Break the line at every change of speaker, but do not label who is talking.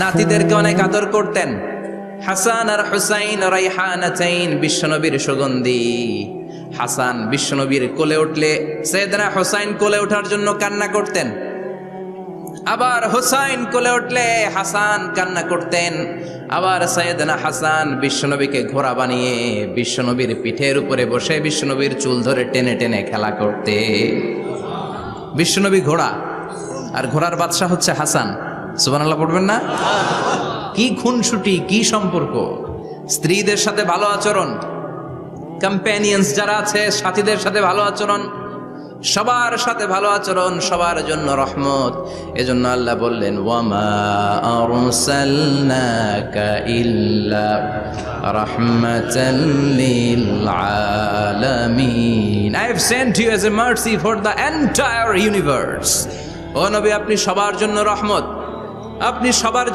নাতিদেরকে অনেক আদর করতেন। হাসান আর হুসাইন রাইহানাতাইন বিশ্বনবীর সুগন্ধি। হাসান বিশ্বনবীর কোলে উঠলে সৈয়দনা হুসাইন কোলে ওঠার জন্য কান্না করতেন। আবার হুসাইন কোলে উঠলে হাসান কান্না করতেন। আবার সৈয়দনা হাসান বিশ্বনবীকে ঘোড়া বানিয়ে বিশ্বনবীর পিঠের উপরে বসে বিশ্বনবীর চুল ধরে টেনে টেনে খেলা করতে বিশ্বনবী ঘোড়া। আর ঘোড়ার বাদশাহ হচ্ছে হাসান। সুবহানাল্লাহ পড়বেন না? কি খুনসুটি, কি সম্পর্ক? স্ত্রীদের সাথে ভালো আচরণ কম্প্যানিয়ন্স যারা আছে, সাথীদের সাথে ভালো আচরণ, সবার সাথে ভালো আচরণ, সবার জন্য রহমত। এজন্য আল্লাহ বললেন ইউনিভার্স ও নবী, আপনি সবার জন্য রহমত। আপনি সবার